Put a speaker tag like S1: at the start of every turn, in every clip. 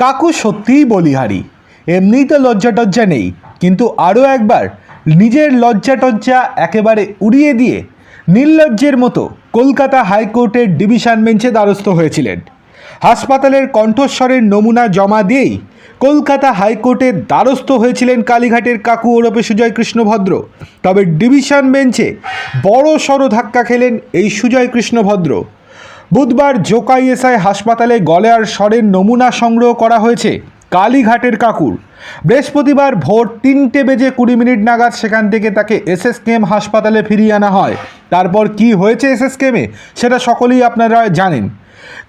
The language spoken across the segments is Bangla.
S1: কাকু সত্যিই বলিহারি। এমনিই তো লজ্জা টজ্জা নেই, কিন্তু আরও একবার নিজের লজ্জা টজ্জা একেবারে উড়িয়ে দিয়ে নির্লজ্জের মতো কলকাতা হাইকোর্টের ডিভিশন বেঞ্চে দ্বারস্থ হয়েছিলেন। হাসপাতালের কণ্ঠস্বরের নমুনা জমা দিয়েই কলকাতা হাইকোর্টের দ্বারস্থ হয়েছিলেন কালীঘাটের কাকু ওরপে সুজয় কৃষ্ণ ভদ্র। তবে ডিভিশন বেঞ্চে বড় সড়ো ধাক্কা খেলেন এই সুজয় কৃষ্ণ ভদ্র। বুধবার জোকাই এসআই হাসপাতালে গলেয়ার স্বরের নমুনা সংগ্রহ করা হয়েছে কালীঘাটের কাকুর। বৃহস্পতিবার ভোর তিনটে বেজে কুড়ি মিনিট নাগাদ সেখান থেকে তাকে এসএসকেএম হাসপাতালে ফিরিয়ে আনা হয়। তারপর কি হয়েছে এসএসকেএমে, সেটা সকলেই আপনারা জানেন।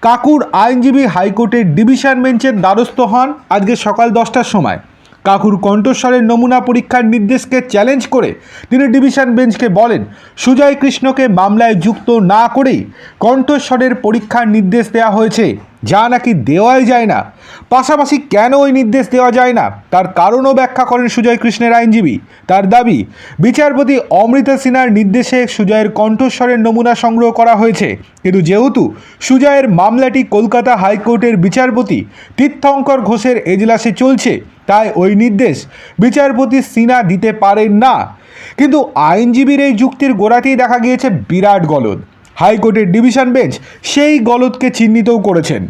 S1: কাকুর আইনজীবী হাইকোর্টের ডিভিশন বেঞ্চের দ্বারস্থ হন আজকে সকাল দশটার সময়। কাকুর কণ্ঠস্বরের নমুনা পরীক্ষার নির্দেশকে চ্যালেঞ্জ করে তিনি ডিভিশন বেঞ্চকে বলেন, সুজয় কৃষ্ণকে মামলায় যুক্ত না করেই কণ্ঠস্বরের পরীক্ষার নির্দেশ দেওয়া হয়েছে। যা নাকি দেওয়াই যায় না। পাশাপাশি কেন ওই নির্দেশ দেওয়া যায় না? তার কারণও ব্যাখ্যা করেন সুজয় কৃষ্ণের আইনজীবী। তার দাবি, বিচারপতি অমৃতা সিনহার নির্দেশে সুজয়ের কণ্ঠস্বরের নমুনা সংগ্রহ করা হয়েছে। কিন্তু যেহেতু সুজয়ের মামলাটি কলকাতা হাইকোর্টের বিচারপতি তীর্থঙ্কর ঘোষের এজলাসে চলছে, তাই ওই নির্দেশ বিচারপতি সিনহা দিতে পারেন না। কিন্তু আইনজীবীর এই যুক্তির গোড়াতেই দেখা গিয়েছে বিরাট গলদ। হাইকোর্টের ডিভিশন বেঞ্চ সেই গলতকে চিহ্নিতও করেছেন।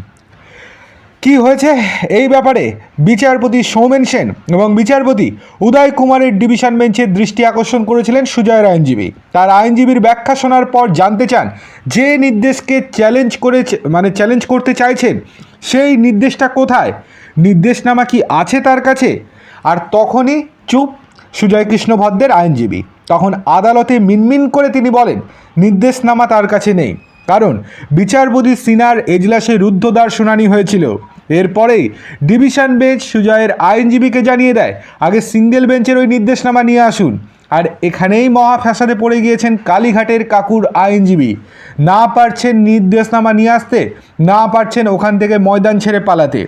S1: কি হয়েছে? এই ব্যাপারে বিচারপতি সৌমেন সেন এবং বিচারপতি উদয় কুমারের ডিভিশন বেঞ্চের দৃষ্টি আকর্ষণ করেছিলেন সুজয়ের আইনজীবী। তার আইনজীবীর ব্যাখ্যা শোনার পর জানতে চান, যে নির্দেশকে চ্যালেঞ্জ করে মানে চ্যালেঞ্জ করতে চাইছেন, সেই নির্দেশটা কোথায়? নির্দেশনামা কি আছে তার কাছে? আর তখনই চুপ সুজয় কৃষ্ণ ভদ্রের আইনজীবী। তখন আদালতে মিনমিন করে তিনি বলেন, নির্দেশনামা তার কাছে নেই। কারণ বিচারপতি সিনার এজলাসে রুদ্ধদ্বার শুনানি হয়েছিল। এরপরেই ডিভিশন বেঞ্চ সুজয়ের আইনজীবীকে জানিয়ে দেয়, আগে সিঙ্গেল বেঞ্চের ওই নির্দেশনামা নিয়ে আসুন। আর এখানেই মহা ফ্যাসাদে পড়ে গিয়েছেন কালীঘাটের কাকুর আইনজীবী। না পারছেন নির্দেশনামা নিয়ে আসতে, না পারছেন ওখান থেকে ময়দান ছেড়ে পালাতে।